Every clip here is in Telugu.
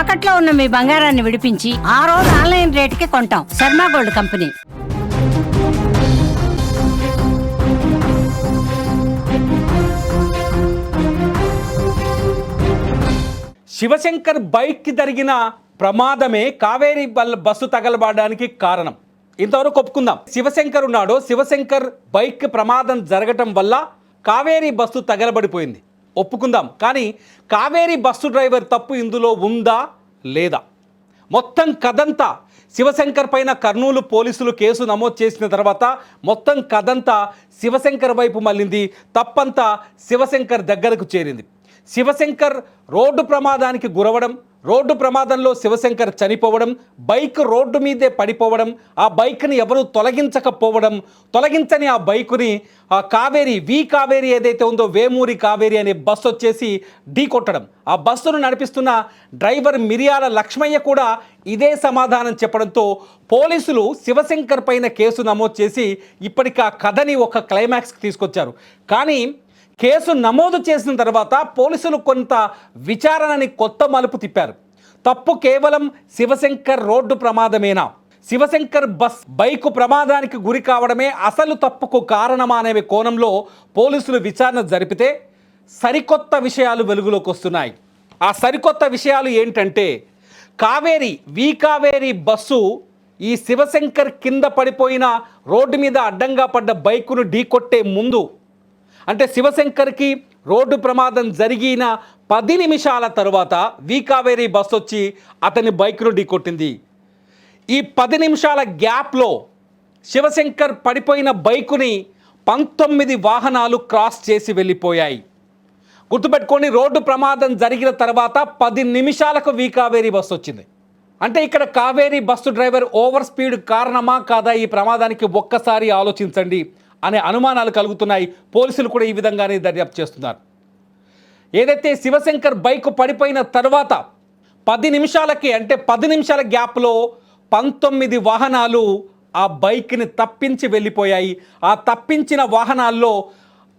తాకట్లో ఉన్న మీ బంగారాన్ని విడిపించి ఆ రోజు ఆన్లైన్ రేటుకి కొంటాం. Sharma gold company. శివశంకర్ బైక్కి జరిగిన ప్రమాదమే కావేరీ బల్ బస్సు తగలబడడానికి కారణం. ఇంతవరకు ఒప్పుకుందాం. శివశంకర్ ఉన్నాడు శివశంకర్ బైక్ ప్రమాదం జరగటం వల్ల కావేరీ బస్సు తగలబడిపోయింది. ఒప్పుకుందాం. కానీ కావేరీ బస్సు డ్రైవర్ తప్పు ఇందులో ఉందా? లేదా? మొత్తం కథంతా శివశంకర్ పైన కర్నూలు పోలీసులు కేసు నమోదు చేసిన తర్వాత మొత్తం కథంతా శివశంకర్ వైపు మళ్ళింది. తప్పంతా శివశంకర్ దగ్గరకు చేరింది. శివశంకర్ రోడ్డు ప్రమాదానికి గురవడం రోడ్డు ప్రమాదంలో శివశంకర్ చనిపోవడం బైక్ రోడ్డు మీదే పడిపోవడం ఆ బైక్ని ఎవరు తొలగించకపోవడం తొలగించని ఆ బైకుని ఆ కావేరి వి కావేరి ఏదైతే ఉందో వేమూరి కావేరి అనే బస్సు వచ్చేసి ఢీ కొట్టడం. ఆ బస్సును నడిపిస్తున్న డ్రైవర్ మిరియాల లక్ష్మయ్య కూడా ఇదే సమాధానం చెప్పడంతో పోలీసులు శివశంకర్ పైన కేసు నమోదు చేసి ఇప్పటికి ఆ కథని ఒక క్లైమాక్స్కి తీసుకొచ్చారు. కానీ కేసు నమోదు చేసిన తర్వాత పోలీసులు కొంత విచారణని కొత్త మలుపు తిప్పారు. తప్పు కేవలం శివశంకర్ రోడ్డు ప్రమాదమేనా? శివశంకర్ బస్ బైకు ప్రమాదానికి గురి కావడమే అసలు తప్పుకు కారణమా అనే కోణంలో పోలీసులు విచారణ జరిపితే సరికొత్త విషయాలు వెలుగులోకి వస్తున్నాయి. ఆ సరికొత్త విషయాలు ఏంటంటే కావేరి వి కావేరి బస్సు ఈ శివశంకర్ కింద పడిపోయిన రోడ్డు మీద అడ్డంగా పడ్డ బైకును ఢీకొట్టే ముందు అంటే శివశంకర్కి రోడ్డు ప్రమాదం జరిగిన పది నిమిషాల తరువాత వి కావేరి బస్ వచ్చి అతని బైక్ను ఢీకొట్టింది ఈ పది నిమిషాల గ్యాప్లో శివశంకర్ పడిపోయిన బైకుని పంతొమ్మిది వాహనాలు క్రాస్ చేసి వెళ్ళిపోయాయి. గుర్తుపెట్టుకోండి రోడ్డు ప్రమాదం జరిగిన తర్వాత పది నిమిషాలకు వీకావేరి బస్సు వచ్చింది. అంటే ఇక్కడ Kaveri bus driver over speed కారణమా కాదా ఈ ప్రమాదానికి ఒక్కసారి ఆలోచించండి. అనే అనుమానాలు కలుగుతున్నాయి. పోలీసులు కూడా ఈ విధంగానే దర్యాప్తు చేస్తున్నారు. ఏదైతే శివశంకర్ బైక్ పడిపోయిన తర్వాత పది నిమిషాలకి అంటే పది నిమిషాల గ్యాప్లో పంతొమ్మిది వాహనాలు ఆ బైక్ని తప్పించి వెళ్ళిపోయాయి. ఆ తప్పించిన వాహనాల్లో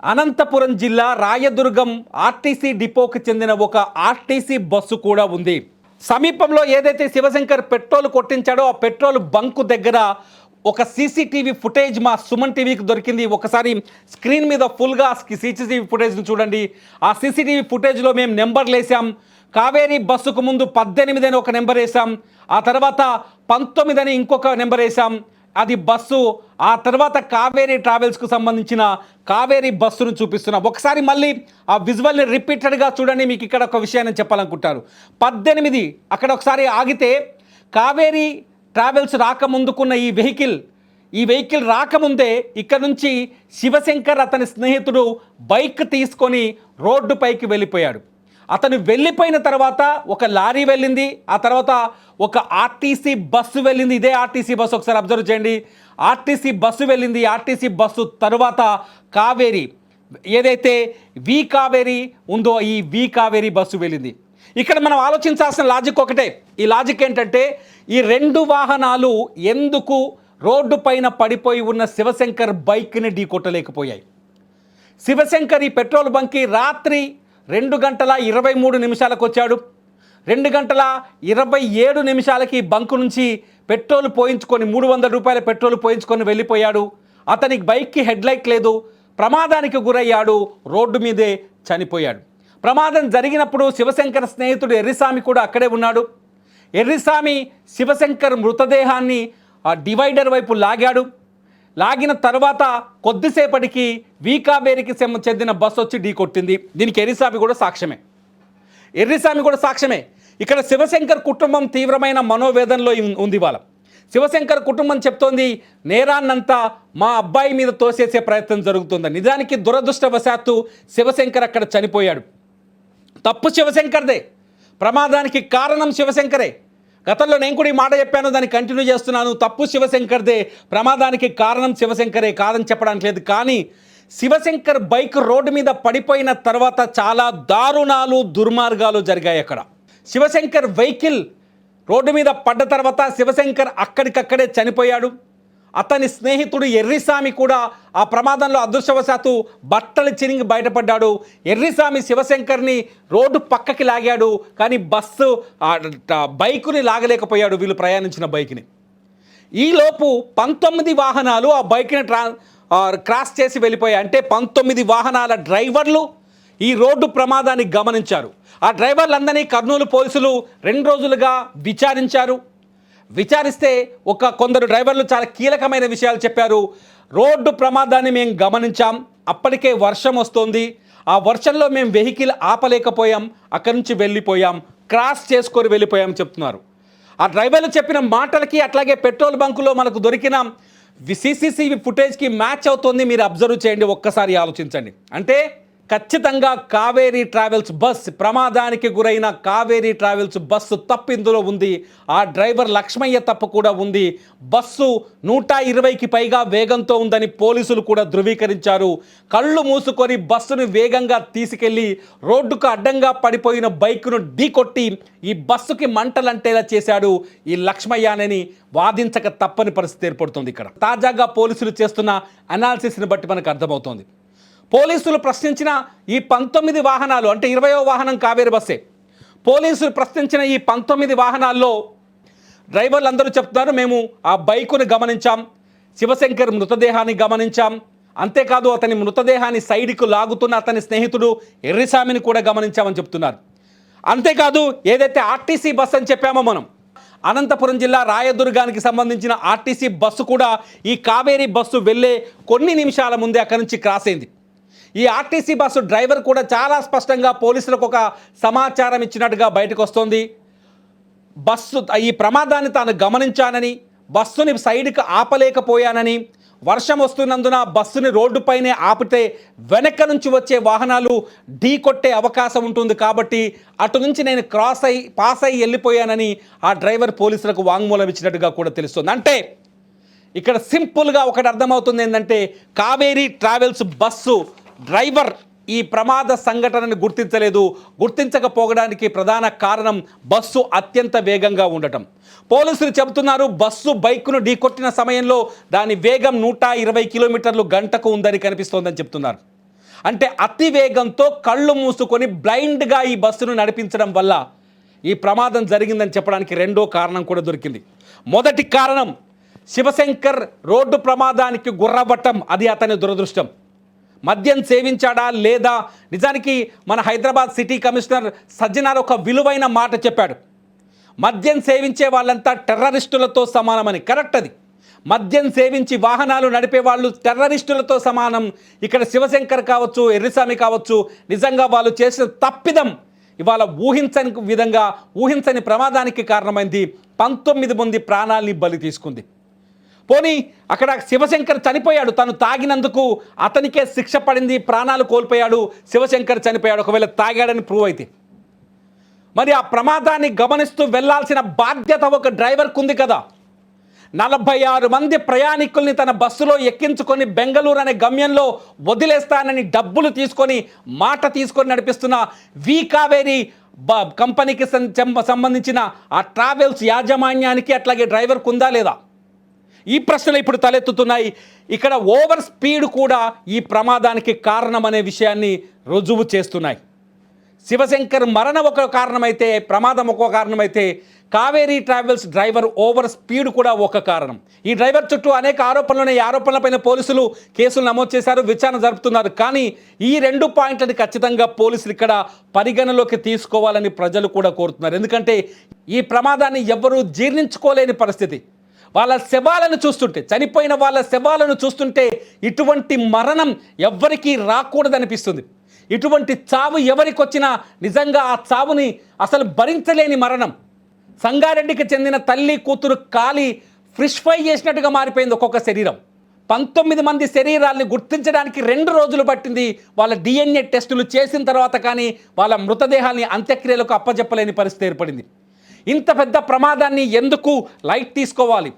అనంతపురం జిల్లా రాయదుర్గం ఆర్టీసీ డిపోకి చెందిన ఒక ఆర్టీసీ బస్సు కూడా ఉంది. సమీపంలో ఏదైతే శివశంకర్ పెట్రోల్ కొట్టించాడో ఆ పెట్రోల్ బంకు దగ్గర ఒక సీసీటీవీ ఫుటేజ్ మా సుమన్ టీవీకి దొరికింది. ఒకసారి స్క్రీన్ మీద ఫుల్గా సీసీటీవీ ఫుటేజ్ని చూడండి. ఆ సీసీటీవీ ఫుటేజ్లో మేము నెంబర్లు వేసాం కావేరీ బస్సుకు ముందు పద్దెనిమిది అని ఒక నెంబర్ వేసాం. ఆ తర్వాత పంతొమ్మిది అని ఇంకొక నెంబర్ వేసాం. అది బస్సు. ఆ తర్వాత కావేరీ ట్రావెల్స్కు సంబంధించిన కావేరీ బస్సును చూపిస్తున్నాం. ఒకసారి మళ్ళీ ఆ విజువల్ని రిపీటెడ్గా చూడండి. మీకు ఇక్కడ ఒక విషయాన్ని చెప్పాలనుకుంటారు పద్దెనిమిది. అక్కడ ఒకసారి ఆగితే కావేరీ ట్రావెల్స్ రాకముందుకున్న ఈ వెహికల్ ఈ వెహికల్ రాకముందే ఇక్కడ నుంచి శివశంకర్ అతని స్నేహితుడు బైక్ తీసుకొని రోడ్డుపైకి వెళ్ళిపోయాడు. అతను వెళ్ళిపోయిన తర్వాత ఒక లారీ వెళ్ళింది ఆ తర్వాత ఒక ఆర్టీసీ బస్సు వెళ్ళింది. ఇదే ఆర్టీసీ బస్సు ఒకసారి అబ్జర్వ్ చేయండి. ఆర్టీసీ బస్సు వెళ్ళింది ఆర్టీసీ బస్సు తర్వాత కావేరి ఏదైతే వి కావేరి ఉందో ఈ వి కావేరి బస్సు వెళ్ళింది. ఇక్కడ మనం ఆలోచించాల్సిన లాజిక్ ఒకటే. ఈ లాజిక్ ఏంటంటే ఈ రెండు వాహనాలు ఎందుకు రోడ్డు పైన పడిపోయి ఉన్న శివశంకర్ బైక్ని ఢీకొట్టలేకపోయాయి. శివశంకర్ ఈ పెట్రోల్ బంక్కి రాత్రి రెండు గంటల ఇరవై మూడు నిమిషాలకు వచ్చాడు. రెండు గంటల ఇరవై ఏడు నిమిషాలకి బంకు నుంచి పెట్రోల్ పోయించుకొని మూడు వందల రూపాయల పెట్రోల్ పోయించుకొని వెళ్ళిపోయాడు. అతనికి బైక్కి హెడ్లైట్ లేదు ప్రమాదానికి గురయ్యాడు రోడ్డు మీదే చనిపోయాడు. ప్రమాదం జరిగినప్పుడు శివశంకర్ స్నేహితుడు ఎర్రిస్వామి కూడా అక్కడే ఉన్నాడు. ఎర్రిస్వామి శివశంకర్ మృతదేహాన్ని ఆ డివైడర్ వైపు లాగాడు. లాగిన తర్వాత కొద్దిసేపటికి వీకాబేరికి సెం- చెందిన బస్సు వచ్చి ఢీ కొట్టింది. దీనికి ఎర్రిస్వామి కూడా సాక్ష్యమే. ఎర్రిస్వామి కూడా సాక్ష్యమే. ఇక్కడ శివశంకర్ కుటుంబం తీవ్రమైన మనోవేదనలో ఉంది వాళ్ళ శివశంకర్ కుటుంబం చెప్తోంది నేరాన్నంతా మా అబ్బాయి మీద తోసేసే ప్రయత్నం జరుగుతుంది. నిజానికి దురదృష్టవశాత్తు శివశంకర్ అక్కడ చనిపోయాడు. తప్పు శివశంకర్దే. ప్రమాదానికి కారణం శివశంకరే. గతంలో నేను కూడా ఈ మాట చెప్పాను దాన్ని కంటిన్యూ చేస్తున్నాను. తప్పు శివశంకర్దే ప్రమాదానికి కారణం శివశంకరే కాదని చెప్పడానికి లేదు. కానీ శివశంకర్ బైక్ రోడ్డు మీద పడిపోయిన తర్వాత చాలా దారుణాలు దుర్మార్గాలు జరిగాయి అక్కడ. శివశంకర్ వెహికల్ రోడ్డు మీద పడ్డ తర్వాత శివశంకర్ అక్కడికక్కడే చనిపోయాడు. అతని స్నేహితుడు ఎర్రిస్వామి కూడా ఆ ప్రమాదంలో అదృష్టవశాత్తు బట్టలు చిరిగి బయటపడ్డాడు. ఎర్రిస్వామి శివశంకర్ని రోడ్డు పక్కకి లాగాడు కానీ బస్సు బైకుని లాగలేకపోయాడు వీళ్ళు ప్రయాణించిన బైక్ని. ఈలోపు పంతొమ్మిది వాహనాలు ఆ బైక్ని ట్రా క్రాస్ చేసి వెళ్ళిపోయాయి. అంటే పంతొమ్మిది వాహనాల డ్రైవర్లు ఈ రోడ్డు ప్రమాదాన్ని గమనించారు. ఆ డ్రైవర్లందరినీ కర్నూలు పోలీసులు రెండు రోజులుగా విచారించారు. విచారిస్తే ఒక కొందరు డ్రైవర్లు చాలా కీలకమైన విషయాలు చెప్పారు. రోడ్డు ప్రమాదాన్ని మేము గమనించాం. అప్పటికే వర్షం వస్తోంది. ఆ వర్షంలో మేము వెహికల్ ఆపలేకపోయాం. అక్కడి నుంచి వెళ్ళిపోయాం. క్రాస్ చేసుకొని వెళ్ళిపోయాం చెప్తున్నారు. ఆ డ్రైవర్లు చెప్పిన మాటలకి అట్లాగే పెట్రోల్ బంకులో మనకు దొరికిన సిసిసివి ఫుటేజ్కి మ్యాచ్ అవుతుంది. మీరు అబ్జర్వ్ చేయండి. ఒక్కసారి ఆలోచించండి. అంటే ఖచ్చితంగా కావేరీ ట్రావెల్స్ బస్ ప్రమాదానికి గురైన కావేరీ ట్రావెల్స్ బస్సు తప్పు ఇందులో ఉంది. ఆ డ్రైవర్ లక్ష్మయ్య తప్పు కూడా ఉంది. బస్సు నూట ఇరవైకి పైగా వేగంతో ఉందని పోలీసులు కూడా ధృవీకరించారు. కళ్ళు మూసుకొని బస్సును వేగంగా తీసుకెళ్ళి రోడ్డుకు అడ్డంగా పడిపోయిన బైక్ను ఢీకొట్టి ఈ బస్సుకి మంటలంటేలా చేశాడు ఈ లక్ష్మయ్యనని. వాదించక తప్పని పరిస్థితి ఏర్పడుతుంది ఇక్కడ. తాజాగా పోలీసులు చేస్తున్న అనాలిసిస్ని బట్టి మనకు అర్థమవుతోంది. పోలీసులు ప్రశ్నించిన ఈ పంతొమ్మిది వాహనాలు అంటే ఇరవయో వాహనం కావేరి బస్సే. పోలీసులు ప్రశ్నించిన ఈ పంతొమ్మిది వాహనాల్లో డ్రైవర్లు అందరూ చెప్తున్నారు మేము ఆ బైకుని గమనించాం శివశంకర్ మృతదేహాన్ని గమనించాం. అంతేకాదు అతని మృతదేహాన్ని సైడ్కు లాగుతున్న అతని స్నేహితుడు ఎర్రిసామిని కూడా గమనించామని చెప్తున్నారు. అంతేకాదు ఏదైతే ఆర్టీసీ బస్ అని చెప్పామో మనం అనంతపురం జిల్లా రాయదుర్గానికి సంబంధించిన ఆర్టీసీ బస్సు కూడా ఈ కావేరీ బస్సు వెళ్ళే కొన్ని నిమిషాల ముందే అక్కడి నుంచి క్రాస్ అయింది. ఈ ఆర్టీసీ బస్సు డ్రైవర్ కూడా చాలా స్పష్టంగా పోలీసులకు ఒక సమాచారం ఇచ్చినట్టుగా బయటకు వస్తోంది. బస్సు ఈ ప్రమాదాన్ని తాను గమనించానని బస్సుని సైడ్కి ఆపలేకపోయానని వర్షం వస్తున్నందున బస్సుని రోడ్డుపైనే ఆపితే వెనక నుంచి వచ్చే వాహనాలు ఢీ కొట్టే అవకాశం ఉంటుంది కాబట్టి అటు నుంచి నేను క్రాస్ అయి పాస్ అయి వెళ్ళిపోయానని ఆ డ్రైవర్ పోలీసులకు వాంగ్మూలం ఇచ్చినట్టుగా కూడా తెలుస్తుంది. అంటే ఇక్కడ సింపుల్గా ఒకటి అర్థమవుతుంది ఏంటంటే కావేరీ ట్రావెల్స్ బస్సు డ్రైవర్ ఈ ప్రమాద సంఘటనను గుర్తించలేదు. గుర్తించకపోవడానికి ప్రధాన కారణం బస్సు అత్యంత వేగంగా ఉండటం. పోలీసులు చెబుతున్నారు బస్సు బైక్ను ఢీకొట్టిన సమయంలో దాని వేగం నూట ఇరవై కిలోమీటర్లు గంటకు ఉందని కనిపిస్తోందని చెప్తున్నారు. అంటే అతి వేగంతో కళ్ళు మూసుకొని బ్లైండ్గా ఈ బస్సును నడిపించడం వల్ల ఈ ప్రమాదం జరిగిందని చెప్పడానికి రెండో కారణం కూడా దొరికింది. మొదటి కారణం శివశంకర్ రోడ్డు ప్రమాదానికి గుర్రబట్టం అది అతని దురదృష్టం. మద్యం సేవించాడా లేదా? నిజానికి మన హైదరాబాద్ సిటీ కమిషనర్ సజ్జనార్ ఒక విలువైన మాట చెప్పాడు. మద్యం సేవించే వాళ్ళంతా టెర్రరిస్టులతో సమానమని. కరెక్ట్ అది. మద్యం సేవించి వాహనాలు నడిపే వాళ్ళు టెర్రరిస్టులతో సమానం. ఇక్కడ శివశంకర్ కావచ్చు ఎర్రిస్వామి కావచ్చు నిజంగా వాళ్ళు చేసిన తప్పిదం ఇవాళ ఊహించని విధంగా ఊహించని ప్రమాదానికి కారణమైంది. పంతొమ్మిది మంది ప్రాణాల్ని బలి తీసుకుంది. పోనీ అక్కడ శివశంకర్ చనిపోయాడు. తను తాగినందుకు అతనికే శిక్ష పడింది ప్రాణాలు కోల్పోయాడు. శివశంకర్ చనిపోయాడు. ఒకవేళ తాగాడని ప్రూవ్ అయితే. మరి ఆ ప్రమాదాన్ని గమనిస్తూ వెళ్ళాల్సిన బాధ్యత ఒక డ్రైవర్కు ఉంది కదా. నలభై ఆరు మంది ప్రయాణికుల్ని తన బస్సులో ఎక్కించుకొని బెంగళూరు అనే గమ్యంలో వదిలేస్తానని డబ్బులు తీసుకొని మాట తీసుకొని నడిపిస్తున్న వి కావేరి బ కంపెనీకి సంబంధించిన ఆ ట్రావెల్స్ యాజమాన్యానికి అట్లాగే డ్రైవర్కు ఉందా లేదా? ఈ ప్రశ్నలు ఇప్పుడు తలెత్తుతున్నాయి. ఇక్కడ ఓవర్ స్పీడ్ కూడా ఈ ప్రమాదానికి కారణమనే విషయాన్ని రుజువు చేస్తున్నాయి. శివశంకర్ మరణం ఒక కారణమైతే ప్రమాదం ఒక కారణమైతే Kaveri travels driver over speed కూడా ఒక కారణం. ఈ డ్రైవర్ చుట్టూ అనేక ఆరోపణలు ఉన్నాయి ఈ ఆరోపణలపైన పోలీసులు కేసులు నమోదు చేశారు విచారణ జరుపుతున్నారు. కానీ ఈ రెండు పాయింట్లని ఖచ్చితంగా పోలీసులు ఇక్కడ పరిగణలోకి తీసుకోవాలని ప్రజలు కూడా కోరుతున్నారు. ఎందుకంటే ఈ ప్రమాదాన్ని ఎవ్వరూ జీర్ణించుకోలేని పరిస్థితి. వాళ్ళ శవాలను చూస్తుంటే చనిపోయిన వాళ్ళ శవాలను చూస్తుంటే ఇటువంటి మరణం ఎవ్వరికీ రాకూడదనిపిస్తుంది. ఇటువంటి చావు ఎవరికి వచ్చినా నిజంగా ఆ చావుని అసలు భరించలేని మరణం. సంగారెడ్డికి చెందిన తల్లి కూతురు కాలి ఫ్రిష్ ఫ్రై చేసినట్టుగా మారిపోయింది ఒక్కొక్క శరీరం. పంతొమ్మిది మంది శరీరాల్ని గుర్తించడానికి రెండు రోజులు పట్టింది వాళ్ళ డిఎన్ఏ టెస్టులు చేసిన తర్వాత కానీ వాళ్ళ మృతదేహాల్ని అంత్యక్రియలకు అప్పజెప్పలేని పరిస్థితి ఏర్పడింది. ఇంత పెద్ద ప్రమాదాన్ని ఎందుకు లైట్ తీసుకోవాలి?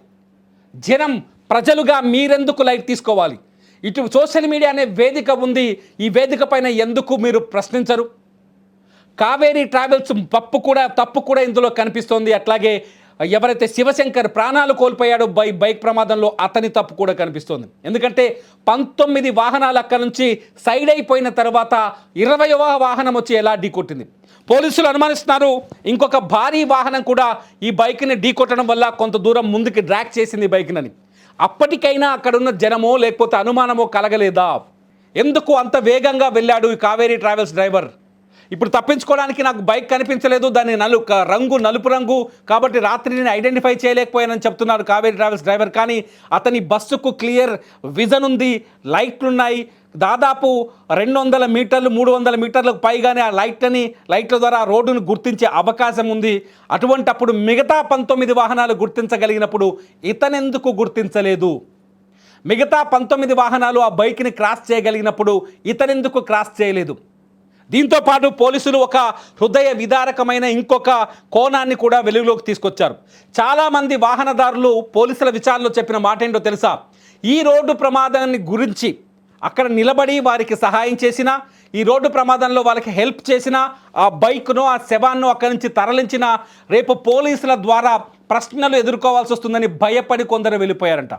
జనం ప్రజలుగా మీరెందుకు లైట్ తీసుకోవాలి? ఇటు సోషల్ మీడియా అనే వేదిక ఉంది ఈ వేదిక పైన ఎందుకు మీరు ప్రశ్నించరు? కావేరీ ట్రావెల్స్ తప్పు కూడా తప్పు కూడా ఇందులో కనిపిస్తోంది. అట్లాగే ఎవరైతే శివశంకర్ ప్రాణాలు కోల్పోయాడో బై బైక్ ప్రమాదంలో అతని తప్పు కూడా కనిపిస్తోంది. ఎందుకంటే పంతొమ్మిది వాహనాలు అక్కడ నుంచి సైడ్ అయిపోయిన తర్వాత ఇరవయవ వాహనం వచ్చి ఎలా ఢీకొట్టింది పోలీసులు అనుమానిస్తున్నారు ఇంకొక భారీ వాహనం కూడా ఈ బైక్ని ఢీకొట్టడం వల్ల కొంత దూరం ముందుకి డ్రాక్ చేసింది బైక్నని. అప్పటికైనా అక్కడున్న జనమో లేకపోతే అనుమానమో కలగలేదా? ఎందుకు అంత వేగంగా వెళ్ళాడు ఈ కావేరీ ట్రావెల్స్ డ్రైవర్? ఇప్పుడు తప్పించుకోవడానికి నాకు బైక్ కనిపించలేదు దాని నలు రంగు నలుపు రంగు కాబట్టి రాత్రి నేను ఐడెంటిఫై చేయలేకపోయానని చెప్తున్నాడు కావేరీ ట్రావెల్స్ డ్రైవర్. కానీ అతని బస్సుకు క్లియర్ విజన్ ఉంది లైట్లు ఉన్నాయి దాదాపు రెండు వందల మీటర్లు మూడు వందల మీటర్లకు పైగానే ఆ లైట్లని లైట్ల ద్వారా రోడ్డును గుర్తించే అవకాశం ఉంది. అటువంటప్పుడు మిగతా పంతొమ్మిది వాహనాలు గుర్తించగలిగినప్పుడు ఇతనెందుకు గుర్తించలేదు? మిగతా పంతొమ్మిది వాహనాలు ఆ బైక్ని క్రాస్ చేయగలిగినప్పుడు ఇతనెందుకు క్రాస్ చేయలేదు? దీంతో పాటు పోలీసులు ఒక హృదయ విదారకమైన ఇంకొక కోణాన్ని కూడా వెలుగులోకి తీసుకొచ్చారు. చాలామంది వాహనదారులు పోలీసుల విచారణలో చెప్పిన మాట ఏంటో తెలుసా? ఈ రోడ్డు ప్రమాదాన్ని గురించి అక్కడ నిలబడి వారికి సహాయం చేసిన ఈ రోడ్డు ప్రమాదంలో వాళ్ళకి హెల్ప్ చేసిన ఆ బైక్ను ఆ శవాన్ను అక్కడి నుంచి తరలించిన రేపు పోలీసుల ద్వారా ప్రశ్నలు ఎదుర్కోవాల్సి వస్తుందని భయపడి కొందరు వెళ్ళిపోయారంట.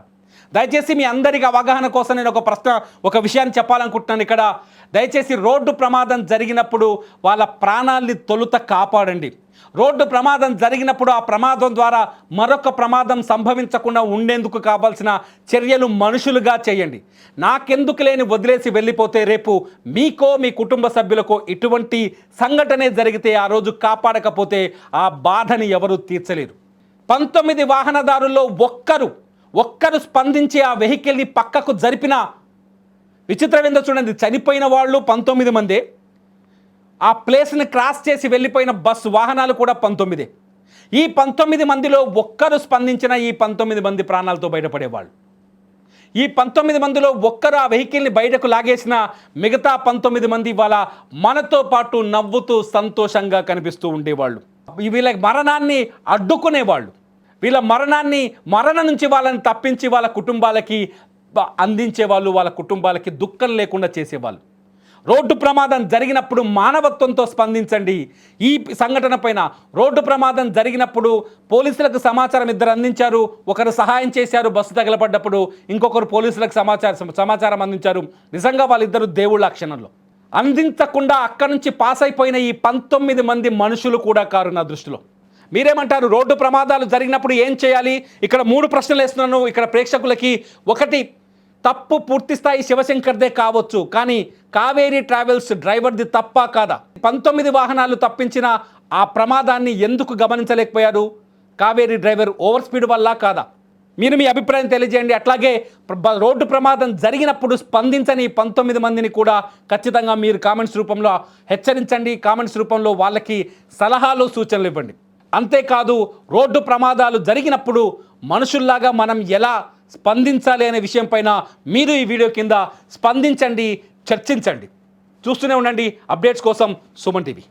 దయచేసి మీ అందరికి అవగాహన కోసం నేను ఒక ప్రశ్న ఒక విషయాన్ని చెప్పాలనుకుంటున్నాను ఇక్కడ. దయచేసి రోడ్డు ప్రమాదం జరిగినప్పుడు వాళ్ళ ప్రాణాల్ని తొలుత కాపాడండి. రోడ్డు ప్రమాదం జరిగినప్పుడు ఆ ప్రమాదం ద్వారా మరొక ప్రమాదం సంభవించకుండా ఉండేందుకు కావాల్సిన చర్యలు మనుషులుగా చేయండి. నాకెందుకు లేని వదిలేసి వెళ్ళిపోతే రేపు మీకో మీ కుటుంబ సభ్యులకో ఇటువంటి సంఘటనే జరిగితే ఆ రోజు కాపాడకపోతే ఆ బాధని ఎవరు తీర్చలేరు. పంతొమ్మిది వాహనదారుల్లో ఒక్కరు ఒక్కరు స్పందించి ఆ వెహికల్ని పక్కకు జరిపిన విచిత్రమేందో చూడండి చనిపోయిన వాళ్ళు పంతొమ్మిది మంది. ఆ ప్లేస్ని క్రాస్ చేసి వెళ్ళిపోయిన బస్సు వాహనాలు కూడా పంతొమ్మిది. ఈ పంతొమ్మిది మందిలో ఒక్కరు స్పందించిన ఈ పంతొమ్మిది మంది ప్రాణాలతో బయటపడేవాళ్ళు. ఈ పంతొమ్మిది మందిలో ఒక్కరు ఆ వెహికల్ని బయటకు లాగేసిన మిగతా పంతొమ్మిది మంది ఇవాళ మనతో పాటు నవ్వుతూ సంతోషంగా కనిపిస్తూ ఉండేవాళ్ళు. ఈ వీళ్ళ మరణాన్ని అడ్డుకునేవాళ్ళు. వీళ్ళ మరణాన్ని మరణం నుంచి వాళ్ళని తప్పించి వాళ్ళ కుటుంబాలకి అందించేవాళ్ళు వాళ్ళ కుటుంబాలకి దుఃఖం లేకుండా చేసేవాళ్ళు. రోడ్డు ప్రమాదం జరిగినప్పుడు మానవత్వంతో స్పందించండి. ఈ సంఘటన పైన రోడ్డు ప్రమాదం జరిగినప్పుడు పోలీసులకు సమాచారం ఇద్దరు అందించారు. ఒకరు సహాయం చేశారు బస్సు తగలబడ్డప్పుడు ఇంకొకరు పోలీసులకు సమాచారం సమాచారం అందించారు. నిజంగా వాళ్ళిద్దరు దేవుళ్ళ క్షణంలో. అందించకుండా అక్కడి నుంచి పాస్ అయిపోయిన ఈ పంతొమ్మిది మంది మనుషులు కూడా కారు నా దృష్టిలో. మీరేమంటారు? రోడ్డు ప్రమాదాలు జరిగినప్పుడు ఏం చేయాలి? ఇక్కడ మూడు ప్రశ్నలు వేస్తున్నాను. ఇక్కడ ప్రేక్షకులకి ఒకటి తప్పు పూర్తిస్థాయి శివశంకర్దే కావచ్చు కానీ కావేరీ ట్రావెల్స్ డ్రైవర్ది తప్ప కాదా? పంతొమ్మిది వాహనాలు తప్పించిన ఆ ప్రమాదాన్ని ఎందుకు గమనించలేకపోయారు? కావేరీ డ్రైవర్ ఓవర్ స్పీడ్ వల్ల కాదా? మీరు మీ అభిప్రాయం తెలియజేయండి. అట్లాగే రోడ్డు ప్రమాదం జరిగినప్పుడు స్పందించని పంతొమ్మిది మందిని కూడా ఖచ్చితంగా మీరు కామెంట్స్ రూపంలో హెచ్చరించండి. కామెంట్స్ రూపంలో వాళ్ళకి సలహాలు సూచనలు ఇవ్వండి. అంతేకాదు రోడ్డు ప్రమాదాలు జరిగినప్పుడు మనుషుల్లాగా మనం ఎలా స్పందించాలి అనే విషయంపైన మీరు ఈ వీడియో కింద స్పందించండి చర్చించండి. చూస్తూనే ఉండండి. అప్డేట్స్ కోసం సుమన్ టీవీ.